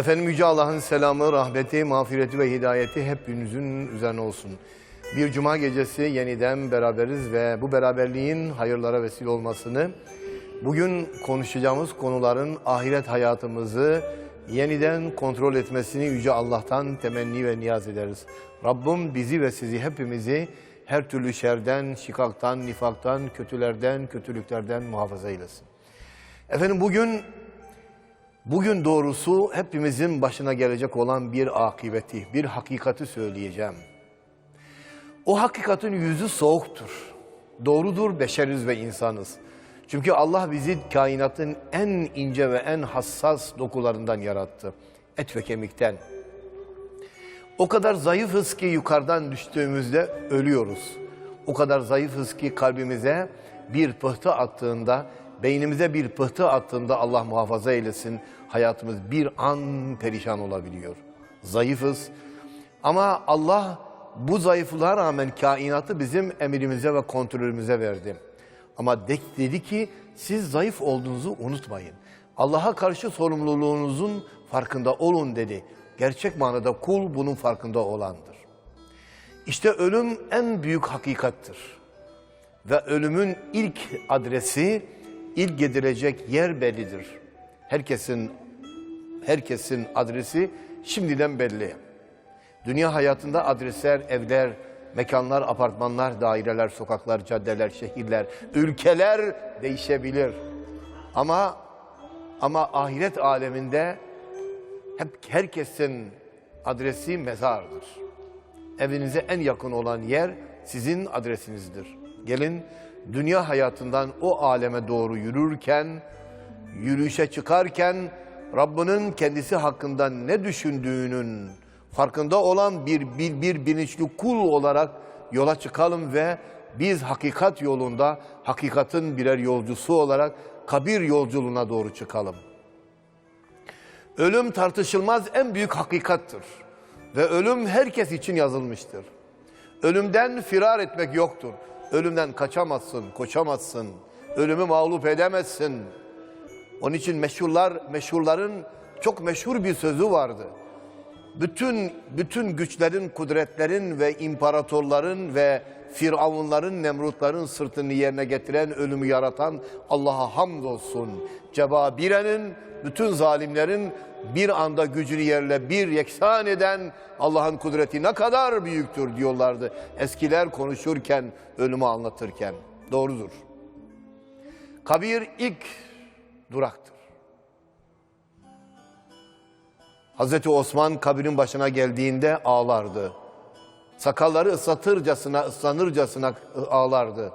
Efendim Yüce Allah'ın selamı, rahmeti, mağfireti ve hidayeti hepinizin üzerine olsun. Bir cuma gecesi yeniden beraberiz ve bu beraberliğin hayırlara vesile olmasını, bugün konuşacağımız konuların ahiret hayatımızı yeniden kontrol etmesini Yüce Allah'tan temenni ve niyaz ederiz. Rabbim bizi ve sizi hepimizi her türlü şerden, şikaktan, nifaktan, kötülerden, kötülüklerden muhafaza eylesin. Efendim bugün Bugün doğrusu hepimizin başına gelecek olan bir akıbeti, bir hakikati söyleyeceğim. O hakikatin yüzü soğuktur. Doğrudur beşeriz ve insanız. Çünkü Allah bizi kainatın en ince ve en hassas dokularından yarattı. Et ve kemikten. O kadar zayıfız ki yukarıdan düştüğümüzde ölüyoruz. O kadar zayıfız ki kalbimize bir pıhtı attığında, beynimize bir pıhtı attığında Allah muhafaza eylesin hayatımız bir an perişan olabiliyor. Zayıfız ama Allah bu zayıflığa rağmen kainatı bizim emrimize ve kontrolümüze verdi. Ama de- dedi ki siz zayıf olduğunuzu unutmayın. Allah'a karşı sorumluluğunuzun farkında olun dedi. Gerçek manada kul bunun farkında olandır. İşte ölüm en büyük hakikattır. Ve ölümün ilk adresi, ilk gidilecek yer bellidir. Herkesin herkesin adresi şimdiden belli. Dünya hayatında adresler, evler, mekanlar, apartmanlar, daireler, sokaklar, caddeler, şehirler, ülkeler değişebilir. Ama ama ahiret aleminde hep herkesin adresi mezardır. Evinize en yakın olan yer sizin adresinizdir. Gelin dünya hayatından o aleme doğru yürürken, yürüyüşe çıkarken Rabbinin kendisi hakkında ne düşündüğünün farkında olan bir, bir, bir bilinçli kul olarak yola çıkalım ve biz hakikat yolunda hakikatin birer yolcusu olarak kabir yolculuğuna doğru çıkalım. Ölüm tartışılmaz en büyük hakikattır. Ve ölüm herkes için yazılmıştır. Ölümden firar etmek yoktur. Ölümden kaçamazsın, koşamazsın. Ölümü mağlup edemezsin. Onun için meşhurlar, meşhurların çok meşhur bir sözü vardı. Bütün bütün güçlerin, kudretlerin ve imparatorların ve firavunların, nemrutların sırtını yerine getiren, ölümü yaratan Allah'a hamdolsun. Cebabire'nin, bütün zalimlerin bir anda gücünü yerle bir yeksan eden Allah'ın kudreti ne kadar büyüktür diyorlardı. Eskiler konuşurken, ölümü anlatırken. Doğrudur. Kabir ilk duraktır. Hazreti Osman kabirin başına geldiğinde ağlardı. Sakalları ıslatırcasına, ıslanırcasına ağlardı.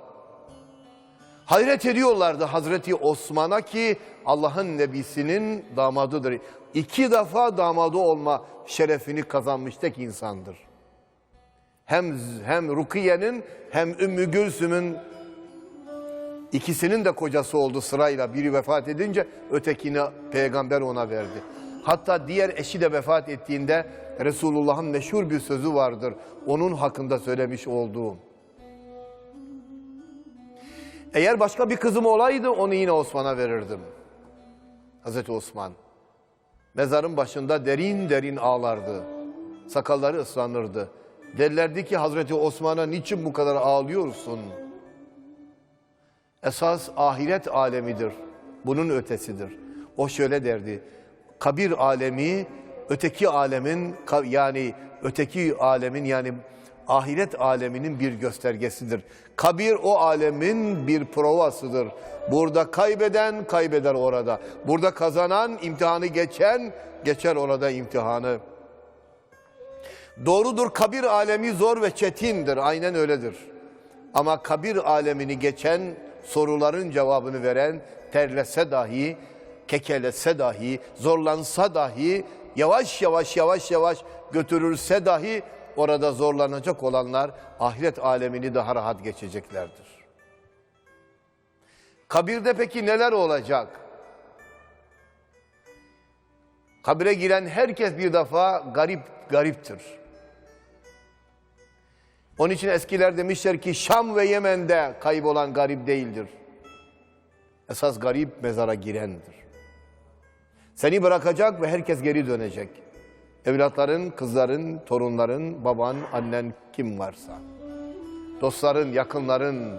Hayret ediyorlardı Hazreti Osman'a ki Allah'ın nebisinin damadıdır. İki defa damadı olma şerefini kazanmış tek insandır. Hem hem Rukiye'nin hem Ümmü Gülsüm'ün ikisinin de kocası oldu sırayla. Biri vefat edince ötekini peygamber ona verdi. Hatta diğer eşi de vefat ettiğinde Resulullah'ın meşhur bir sözü vardır. Onun hakkında söylemiş olduğum. Eğer başka bir kızım olaydı onu yine Osman'a verirdim. Hazreti Osman. Mezarın başında derin derin ağlardı. Sakalları ıslanırdı. Derlerdi ki Hazreti Osman'a niçin bu kadar ağlıyorsun? Esas ahiret alemidir. Bunun ötesidir. O şöyle derdi. Kabir alemi öteki alemin yani öteki alemin yani ahiret aleminin bir göstergesidir. Kabir o alemin bir provasıdır. Burada kaybeden kaybeder orada. Burada kazanan imtihanı geçen geçer orada imtihanı. Doğrudur kabir alemi zor ve çetindir. Aynen öyledir. Ama kabir alemini geçen soruların cevabını veren terlese dahi, kekelese dahi, zorlansa dahi, yavaş yavaş yavaş yavaş götürülse dahi orada zorlanacak olanlar ahiret alemini daha rahat geçeceklerdir. Kabirde peki neler olacak? Kabire giren herkes bir defa garip gariptir. Onun için eskiler demişler ki Şam ve Yemen'de kaybolan garip değildir. Esas garip mezara girendir. Seni bırakacak ve herkes geri dönecek. Evlatların, kızların, torunların, baban, annen kim varsa. Dostların, yakınların.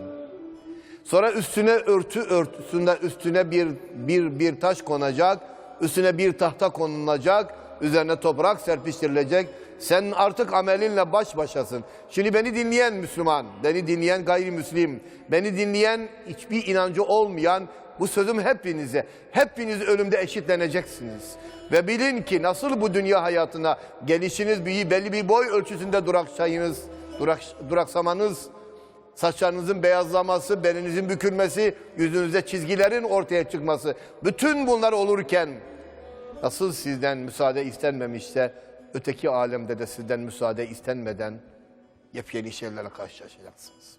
Sonra üstüne örtü örtüsünde üstüne bir bir bir taş konacak, üstüne bir tahta konulacak, üzerine toprak serpiştirilecek. Sen artık amelinle baş başasın. Şimdi beni dinleyen Müslüman, beni dinleyen gayrimüslim, beni dinleyen hiçbir inancı olmayan bu sözüm hepinize. Hepiniz ölümde eşitleneceksiniz. Ve bilin ki nasıl bu dünya hayatına gelişiniz bir belli bir boy ölçüsünde duraksayınız, durak, duraksamanız, saçlarınızın beyazlaması, belinizin bükülmesi, yüzünüzde çizgilerin ortaya çıkması. Bütün bunlar olurken nasıl sizden müsaade istenmemişse öteki alemde de sizden müsaade istenmeden yepyeni şeylerle karşılaşacaksınız.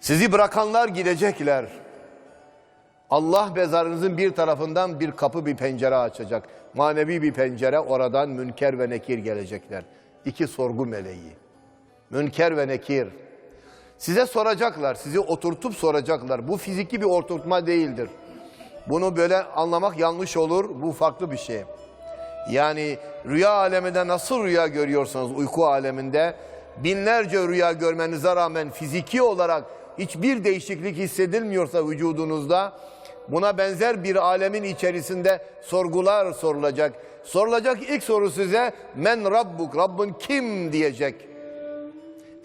Sizi bırakanlar gidecekler. Allah mezarınızın bir tarafından bir kapı bir pencere açacak. Manevi bir pencere oradan münker ve nekir gelecekler. İki sorgu meleği. Münker ve nekir. Size soracaklar, sizi oturtup soracaklar. Bu fiziki bir oturtma değildir. Bunu böyle anlamak yanlış olur. Bu farklı bir şey. Yani rüya aleminde nasıl rüya görüyorsanız uyku aleminde binlerce rüya görmenize rağmen fiziki olarak hiçbir değişiklik hissedilmiyorsa vücudunuzda buna benzer bir alemin içerisinde sorgular sorulacak. Sorulacak ilk soru size men rabbuk Rabbin kim diyecek.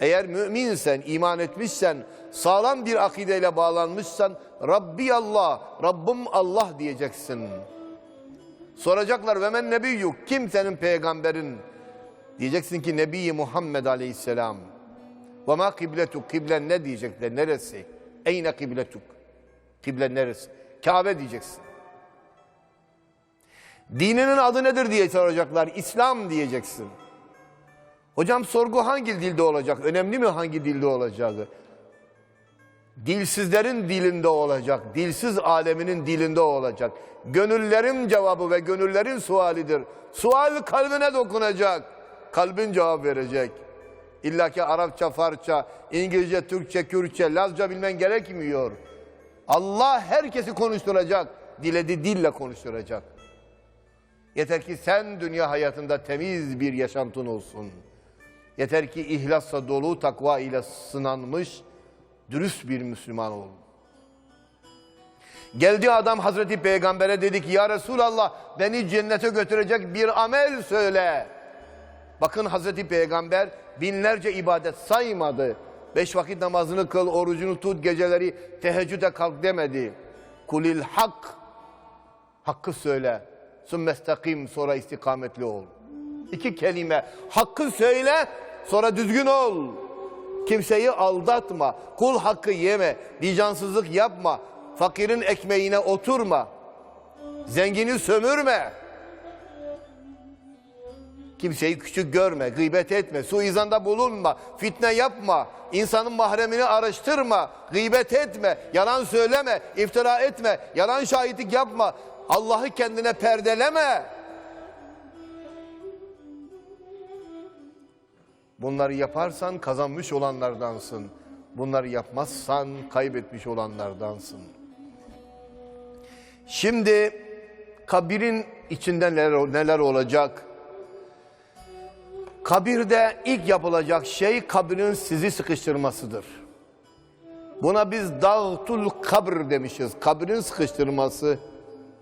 Eğer müminsen, iman etmişsen, sağlam bir akideyle bağlanmışsan Rabbi Allah, Rabbim Allah diyeceksin. Soracaklar ve men nebiyyuk kim senin peygamberin? Diyeceksin ki Nebi Muhammed Aleyhisselam. Ve ma kibletuk kiblen ne diyecekler neresi? Eyne kibletuk kiblen neresi? Kabe diyeceksin. Dininin adı nedir diye soracaklar. İslam diyeceksin. Hocam sorgu hangi dilde olacak? Önemli mi hangi dilde olacağı? Dilsizlerin dilinde olacak. Dilsiz aleminin dilinde olacak. Gönüllerin cevabı ve gönüllerin sualidir. Sual kalbine dokunacak. Kalbin cevap verecek. İlla ki Arapça, Farsça, İngilizce, Türkçe, Kürtçe, Lazca bilmen gerekmiyor. Allah herkesi konuşturacak. Diledi dille konuşturacak. Yeter ki sen dünya hayatında temiz bir yaşantın olsun. Yeter ki ihlasla dolu, takva ile sınanmış, dürüst bir Müslüman ol. Geldi adam Hazreti Peygamber'e dedi ki ya Resulallah beni cennete götürecek bir amel söyle. Bakın Hazreti Peygamber binlerce ibadet saymadı. Beş vakit namazını kıl, orucunu tut, geceleri teheccüde kalk demedi. Kulil hak, hakkı söyle. Sümmestakim sonra istikametli ol. İki kelime. Hakkı söyle sonra düzgün ol. Kimseyi aldatma. Kul hakkı yeme. Vicansızlık yapma. Fakirin ekmeğine oturma. Zengini sömürme. Kimseyi küçük görme, gıybet etme, suizanda bulunma, fitne yapma, insanın mahremini araştırma, gıybet etme, yalan söyleme, iftira etme, yalan şahitlik yapma, Allah'ı kendine perdeleme. Bunları yaparsan kazanmış olanlardansın. Bunları yapmazsan kaybetmiş olanlardansın. Şimdi kabirin içinde neler, neler olacak? Kabirde ilk yapılacak şey kabirin sizi sıkıştırmasıdır. Buna biz dağtul kabr demişiz. Kabrin sıkıştırması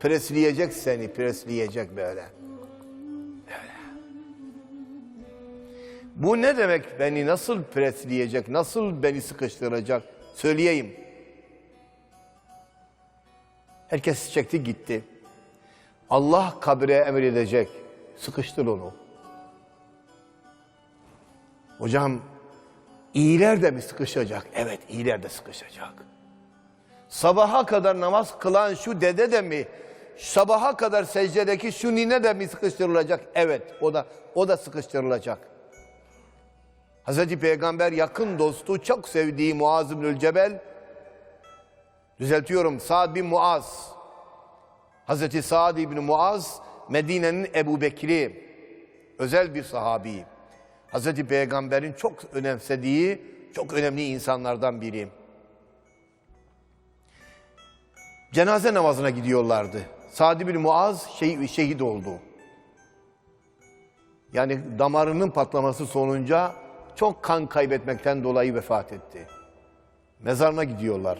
presleyecek seni, presleyecek. Böyle. Bu ne demek beni nasıl presleyecek, nasıl beni sıkıştıracak söyleyeyim. Herkes çekti gitti. Allah kabre emredecek. Sıkıştır onu. Hocam iyiler de mi sıkışacak? Evet iyiler de sıkışacak. Sabaha kadar namaz kılan şu dede de mi? Sabaha kadar secdedeki şu nine de mi sıkıştırılacak? Evet o da o da sıkıştırılacak. Hazreti Peygamber yakın dostu çok sevdiği Muaz bin Cebel düzeltiyorum Sa'd bin Muaz Hazreti Sa'd bin Muaz Medine'nin Ebu Bekri özel bir sahabi. Hazreti Peygamber'in çok önemsediği çok önemli insanlardan biri. Cenaze namazına gidiyorlardı. Sadi bin Muaz şey, şehit oldu. Yani damarının patlaması sonuca çok kan kaybetmekten dolayı vefat etti. Mezarına gidiyorlar.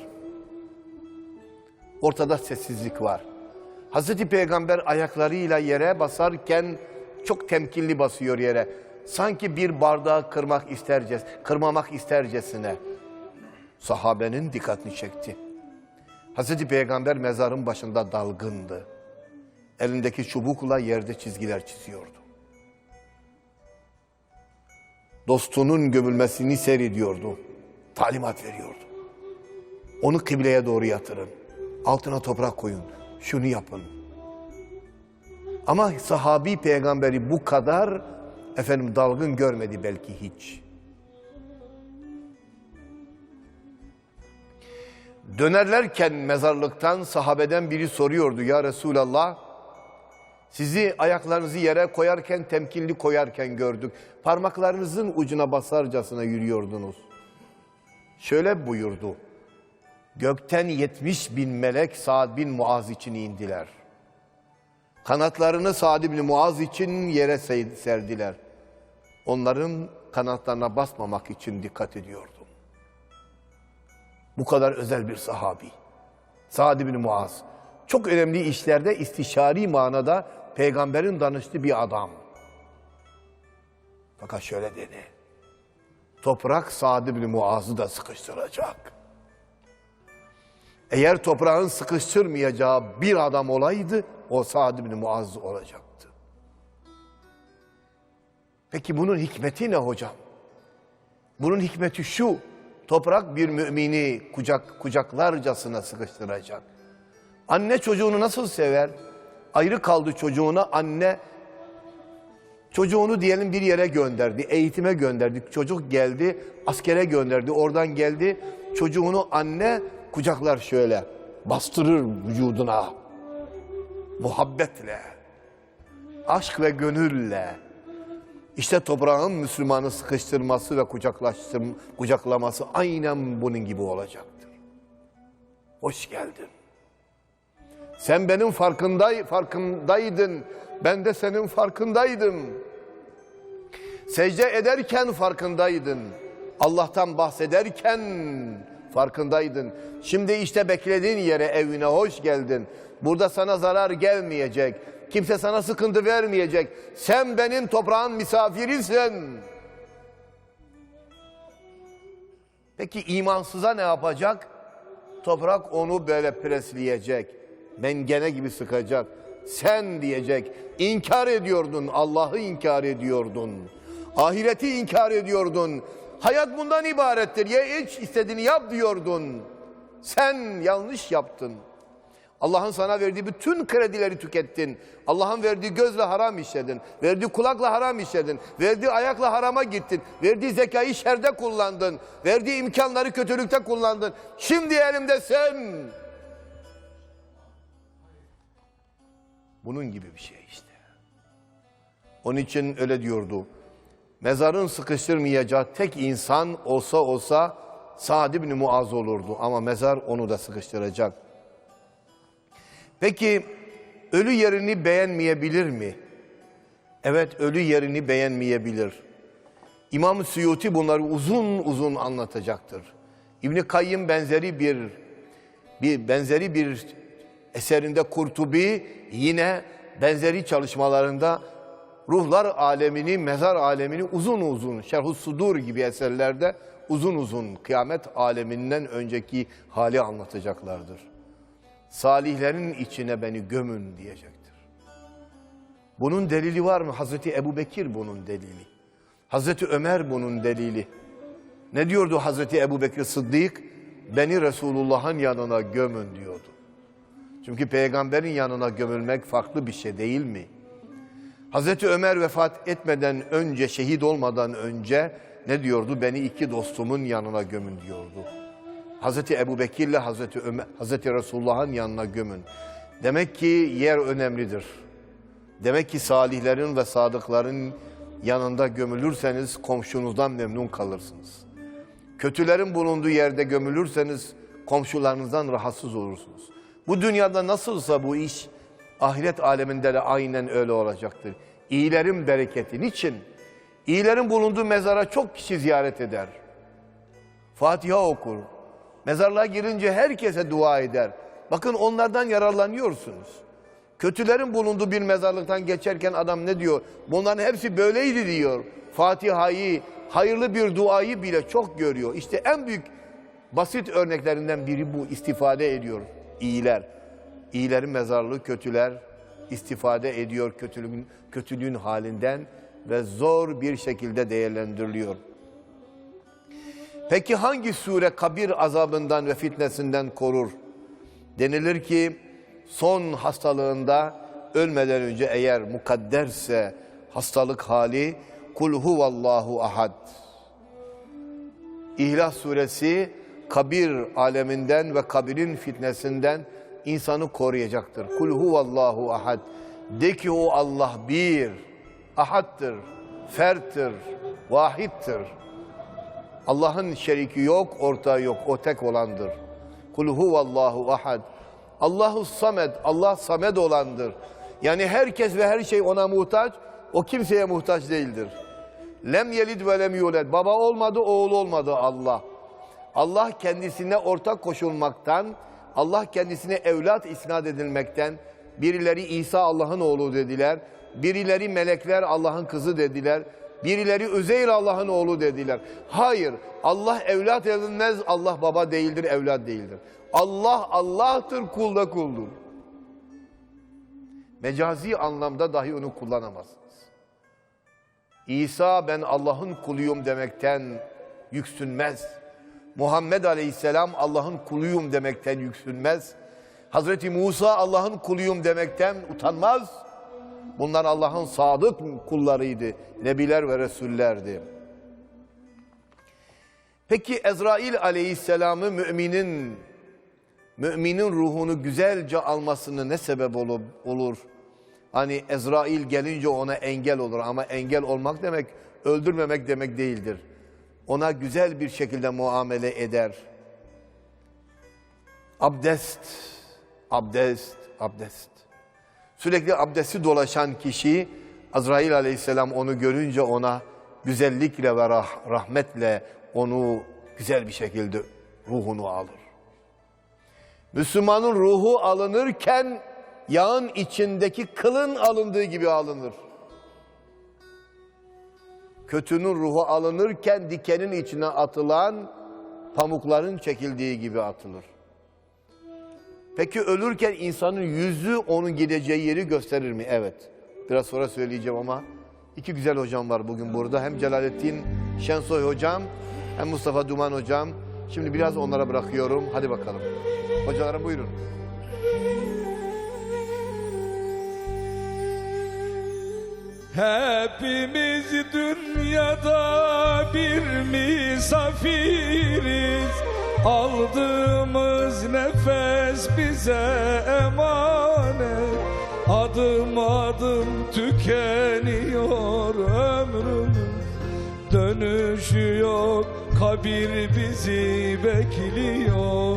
Ortada sessizlik var. Hazreti Peygamber ayaklarıyla yere basarken çok temkinli basıyor yere. Sanki bir bardağı kırmak isterces, kırmamak istercesine. Sahabenin dikkatini çekti. Hazreti Peygamber mezarın başında dalgındı. Elindeki çubukla yerde çizgiler çiziyordu. Dostunun gömülmesini seyrediyordu. Talimat veriyordu. Onu kıbleye doğru yatırın. Altına toprak koyun. Şunu yapın. Ama sahabi peygamberi bu kadar efendim dalgın görmedi belki hiç. Dönerlerken mezarlıktan sahabeden biri soruyordu ya Resulallah sizi ayaklarınızı yere koyarken temkinli koyarken gördük. Parmaklarınızın ucuna basarcasına yürüyordunuz. Şöyle buyurdu. Gökten yetmiş bin melek Sa'd bin Muaz için indiler. Kanatlarını Sa'd bin Muaz için yere serdiler. Onların kanatlarına basmamak için dikkat ediyordum. Bu kadar özel bir sahabi. Sa'd bin Muaz. Çok önemli işlerde istişari manada peygamberin danıştığı bir adam. Fakat şöyle dedi. Toprak Sa'd bin Muaz'ı da sıkıştıracak. Eğer toprağın sıkıştırmayacağı bir adam olaydı, o Sa'd bin Muaz olacaktı. Peki bunun hikmeti ne hocam? Bunun hikmeti şu, toprak bir mümini kucak kucaklarcasına sıkıştıracak. Anne çocuğunu nasıl sever? Ayrı kaldı çocuğuna anne çocuğunu diyelim bir yere gönderdi, eğitime gönderdi. Çocuk geldi, askere gönderdi, oradan geldi. Çocuğunu anne kucaklar şöyle, bastırır vücuduna. Muhabbetle, aşk ve gönülle. İşte toprağın Müslümanı sıkıştırması ve kucaklaştırma, kucaklaması aynen bunun gibi olacaktır. Hoş geldin. Sen benim farkınday, farkındaydın. Ben de senin farkındaydım. Secde ederken farkındaydın. Allah'tan bahsederken farkındaydın. Şimdi işte beklediğin yere evine hoş geldin. Burada sana zarar gelmeyecek. Kimse sana sıkıntı vermeyecek. Sen benim toprağın misafirisin. Peki imansıza ne yapacak? Toprak onu böyle presleyecek. Mengene gibi sıkacak. Sen diyecek. İnkar ediyordun. Allah'ı inkar ediyordun. Ahireti inkar ediyordun. Hayat bundan ibarettir. Ya hiç istediğini yap diyordun. Sen yanlış yaptın. Allah'ın sana verdiği bütün kredileri tükettin. Allah'ın verdiği gözle haram işledin. Verdiği kulakla haram işledin. Verdiği ayakla harama gittin. Verdiği zekayı şerde kullandın. Verdiği imkanları kötülükte kullandın. Şimdi elimde sen. Bunun gibi bir şey işte. Onun için öyle diyordu. Mezarın sıkıştırmayacağı tek insan olsa olsa Sa'd ibn Muaz olurdu ama mezar onu da sıkıştıracak. Peki ölü yerini beğenmeyebilir mi? Evet ölü yerini beğenmeyebilir. İmam Suyuti bunları uzun uzun anlatacaktır. İbn Kayyım benzeri bir bir benzeri bir eserinde Kurtubi yine benzeri çalışmalarında ruhlar alemini, mezar alemini uzun uzun Şerhus Sudur gibi eserlerde uzun uzun kıyamet aleminden önceki hali anlatacaklardır. Salihlerin içine beni gömün diyecektir. Bunun delili var mı? Hazreti Ebu Bekir bunun delili. Hazreti Ömer bunun delili. Ne diyordu Hazreti Ebu Bekir Sıddık? Beni Resulullah'ın yanına gömün diyordu. Çünkü peygamberin yanına gömülmek farklı bir şey değil mi? Hazreti Ömer vefat etmeden önce, şehit olmadan önce ne diyordu? Beni iki dostumun yanına gömün diyordu. Hazreti Ebu Bekir ile Hazreti, Ömer, Hazreti Resulullah'ın yanına gömün. Demek ki yer önemlidir. Demek ki salihlerin ve sadıkların yanında gömülürseniz komşunuzdan memnun kalırsınız. Kötülerin bulunduğu yerde gömülürseniz komşularınızdan rahatsız olursunuz. Bu dünyada nasılsa bu iş ahiret aleminde de aynen öyle olacaktır. İyilerin bereketi. Niçin? İyilerin bulunduğu mezara çok kişi ziyaret eder. Fatiha okur. Mezarlığa girince herkese dua eder. Bakın onlardan yararlanıyorsunuz. Kötülerin bulunduğu bir mezarlıktan geçerken adam ne diyor? Bunların hepsi böyleydi diyor. Fatiha'yı, hayırlı bir duayı bile çok görüyor. İşte en büyük basit örneklerinden biri bu. istifade ediyor iyiler. İyilerin mezarlığı kötüler istifade ediyor kötülüğün, kötülüğün halinden ve zor bir şekilde değerlendiriliyor. Peki hangi sure kabir azabından ve fitnesinden korur? Denilir ki son hastalığında ölmeden önce eğer mukadderse hastalık hali kul huvallahu ahad. İhlas suresi kabir aleminden ve kabirin fitnesinden insanı koruyacaktır. Kul huvallahu ahad. De ki o Allah bir, ahattır, ferttir, vahittir. Allah'ın şeriki yok, ortağı yok, o tek olandır. Kul huvallahu ahad. Allahu samed, Allah samed olandır. Yani herkes ve her şey ona muhtaç, o kimseye muhtaç değildir. Lem yelid ve lem yulad. Baba olmadı, oğul olmadı Allah. Allah kendisine ortak koşulmaktan, Allah kendisine evlat isnat edilmekten, birileri İsa Allah'ın oğlu dediler, birileri melekler Allah'ın kızı dediler, birileri Üzeyr Allah'ın oğlu dediler. Hayır, Allah evlat edilmez, Allah baba değildir, evlat değildir. Allah Allah'tır, kul da kuldur. Mecazi anlamda dahi onu kullanamazsınız. İsa ben Allah'ın kuluyum demekten yüksünmez. Muhammed Aleyhisselam Allah'ın kuluyum demekten yüksünmez. Hazreti Musa Allah'ın kuluyum demekten utanmaz. Bunlar Allah'ın sadık kullarıydı. Nebiler ve Resullerdi. Peki Ezrail Aleyhisselam'ı müminin müminin ruhunu güzelce almasını ne sebep olur? Hani Ezrail gelince ona engel olur ama engel olmak demek öldürmemek demek değildir. Ona güzel bir şekilde muamele eder. Abdest, abdest, abdest. Sürekli abdesti dolaşan kişi Azrail aleyhisselam onu görünce ona güzellikle ve rah rahmetle onu güzel bir şekilde ruhunu alır. Müslümanın ruhu alınırken yağın içindeki kılın alındığı gibi alınır. Kötünün ruhu alınırken dikenin içine atılan pamukların çekildiği gibi atılır. Peki ölürken insanın yüzü onun gideceği yeri gösterir mi? Evet. Biraz sonra söyleyeceğim ama iki güzel hocam var bugün burada. Hem Celalettin Şensoy hocam hem Mustafa Duman hocam. Şimdi biraz onlara bırakıyorum. Hadi bakalım. Hocalarım buyurun. Hepimiz dünyada bir misafiriz. Aldığımız nefes bize emanet. Adım adım tükeniyor ömrümüz. Dönüşü yok kabir bizi bekliyor.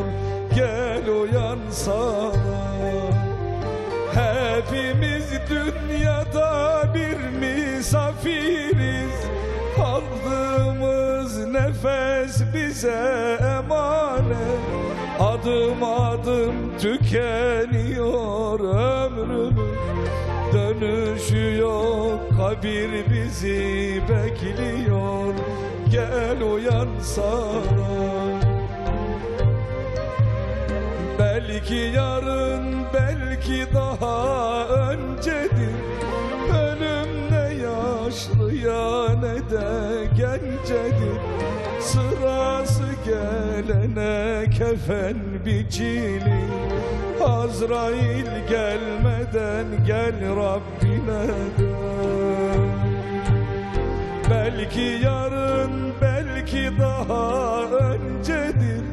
Gel uyansana Hepimiz bir misafiriz. Aldığımız nefes bize emanet. Adım adım tükeniyor ömrümüz. Dönüşü yok kabir bizi bekliyor. Gel uyansana Belki yarın, gelene kefen biçilir Azrail gelmeden gel Rabbine dön. Belki yarın, belki daha öncedir.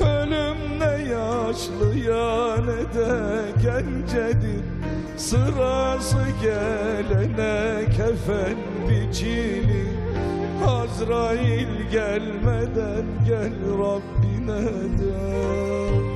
Ölüm ne yaşlıya ne de gencedir. Sırası gelene kefen biçilir Azrail gelmeden gel Rabbine dön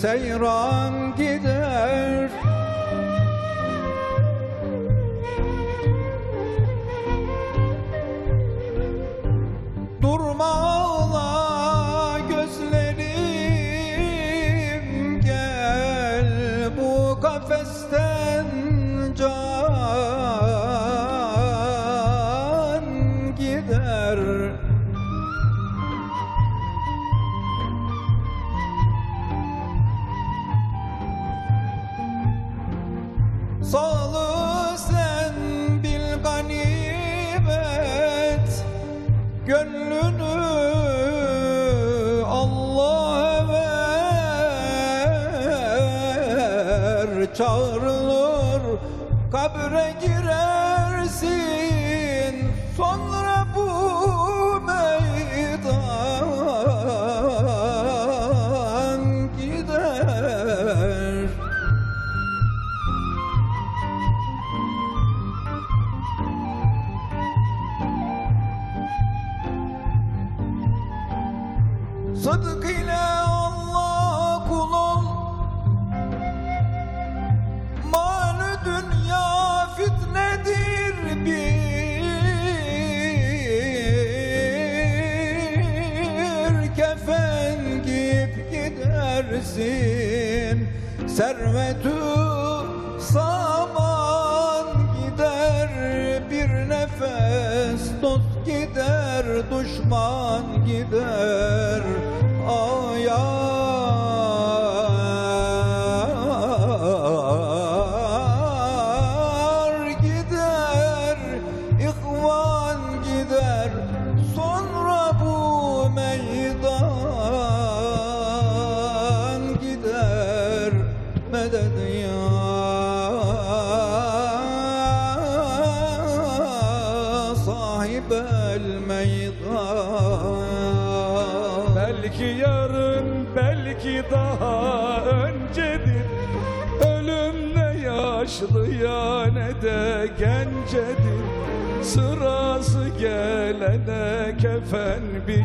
Seyran gider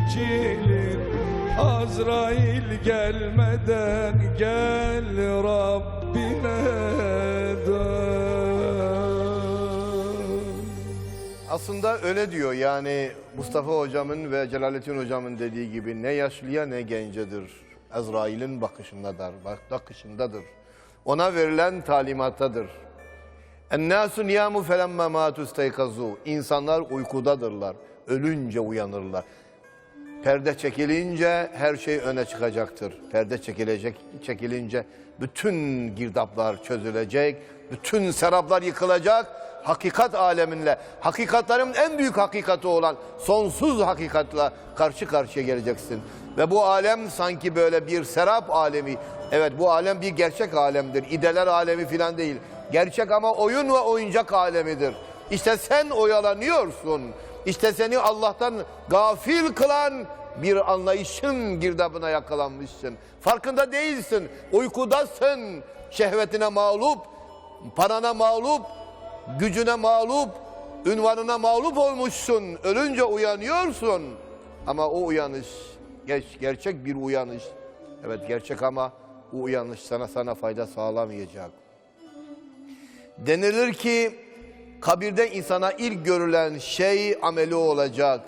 biçilir Azrail gelmeden gel Rabbine dön Aslında öyle diyor yani Mustafa hocamın ve Celalettin hocamın dediği gibi ne yaşlıya ne gencedir. Ezrail'in bakışındadır, bak bakışındadır. Ona verilen talimattadır. Ennâsü niyâmu felemme mâtu isteykazu. İnsanlar uykudadırlar. Ölünce uyanırlar. Perde çekilince her şey öne çıkacaktır. Perde çekilecek, çekilince bütün girdaplar çözülecek, bütün seraplar yıkılacak. Hakikat aleminle, hakikatların en büyük hakikati olan sonsuz hakikatla karşı karşıya geleceksin. Ve bu alem sanki böyle bir serap alemi. Evet bu alem bir gerçek alemdir. İdeler alemi filan değil. Gerçek ama oyun ve oyuncak alemidir. İşte sen oyalanıyorsun. İşte seni Allah'tan gafil kılan bir anlayışın girdabına yakalanmışsın. Farkında değilsin. Uykudasın. Şehvetine mağlup, parana mağlup, gücüne mağlup, ünvanına mağlup olmuşsun. Ölünce uyanıyorsun. Ama o uyanış geç, gerçek bir uyanış. Evet gerçek ama o uyanış sana sana fayda sağlamayacak. Denilir ki kabirde insana ilk görülen şey ameli olacak.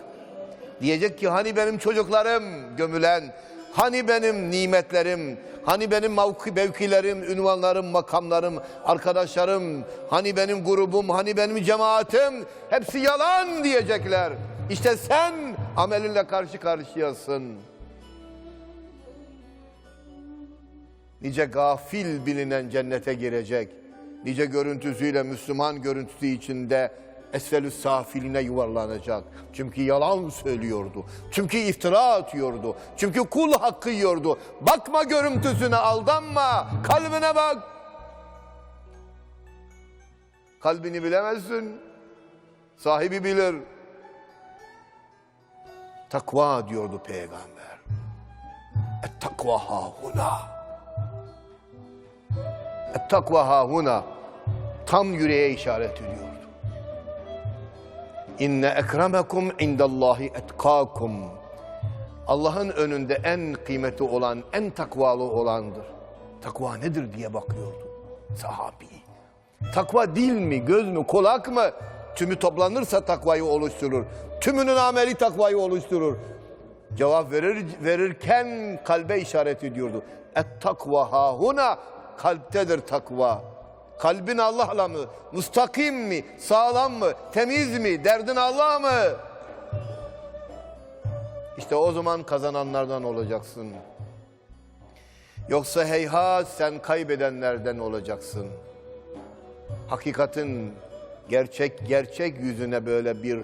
Diyecek ki hani benim çocuklarım gömülen, hani benim nimetlerim, hani benim mevki, mevkilerim, ünvanlarım, makamlarım, arkadaşlarım, hani benim grubum, hani benim cemaatim hepsi yalan diyecekler. İşte sen amelinle karşı karşıyasın. Nice gafil bilinen cennete girecek. Nice görüntüsüyle Müslüman görüntüsü içinde esfelü safiline yuvarlanacak. Çünkü yalan söylüyordu. Çünkü iftira atıyordu. Çünkü kul hakkı yiyordu. Bakma görüntüsüne aldanma. Kalbine bak. Kalbini bilemezsin. Sahibi bilir. Takva diyordu peygamber. Et takva hahuna. Et takva hahuna. Tam yüreğe işaret ediyordu. İnne ekremekum indallahi etkakum. Allah'ın önünde en kıymetli olan, en takvalı olandır. Takva nedir diye bakıyordu sahabi. Takva dil mi, göz mü, kulak mı? Tümü toplanırsa takvayı oluşturur. Tümünün ameli takvayı oluşturur. Cevap verir, verirken kalbe işaret ediyordu. Et takva hahuna kalptedir takva. Kalbin Allah'la mı? Mustakim mi? Sağlam mı? Temiz mi? Derdin Allah mı? İşte o zaman kazananlardan olacaksın. Yoksa heyhat sen kaybedenlerden olacaksın. Hakikatin gerçek gerçek yüzüne böyle bir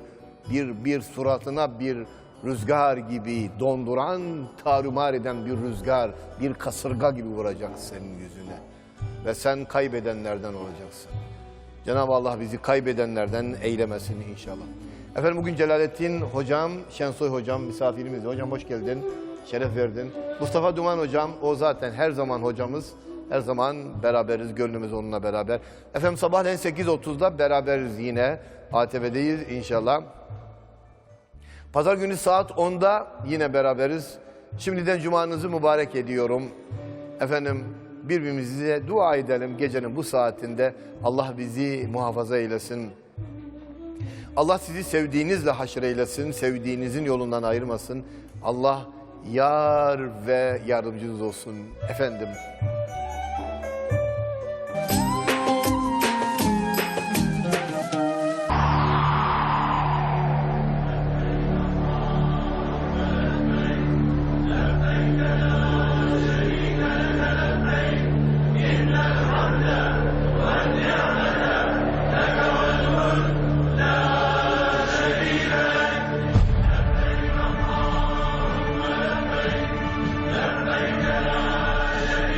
bir bir suratına bir rüzgar gibi donduran, tarumar eden bir rüzgar, bir kasırga gibi vuracak senin yüzüne. Ve sen kaybedenlerden olacaksın. Cenab-ı Allah bizi kaybedenlerden eylemesin inşallah. Efendim bugün Celalettin hocam, Şensoy hocam misafirimiz. Hocam hoş geldin, şeref verdin. Mustafa Duman hocam, o zaten her zaman hocamız. Her zaman beraberiz, gönlümüz onunla beraber. Efendim sabahleyin 8.30'da beraberiz yine. ATV'deyiz inşallah. Pazar günü saat 10'da yine beraberiz. Şimdiden cumanızı mübarek ediyorum. Efendim birbirimize dua edelim gecenin bu saatinde. Allah bizi muhafaza eylesin. Allah sizi sevdiğinizle haşr eylesin, sevdiğinizin yolundan ayırmasın. Allah yar ve yardımcınız olsun. Efendim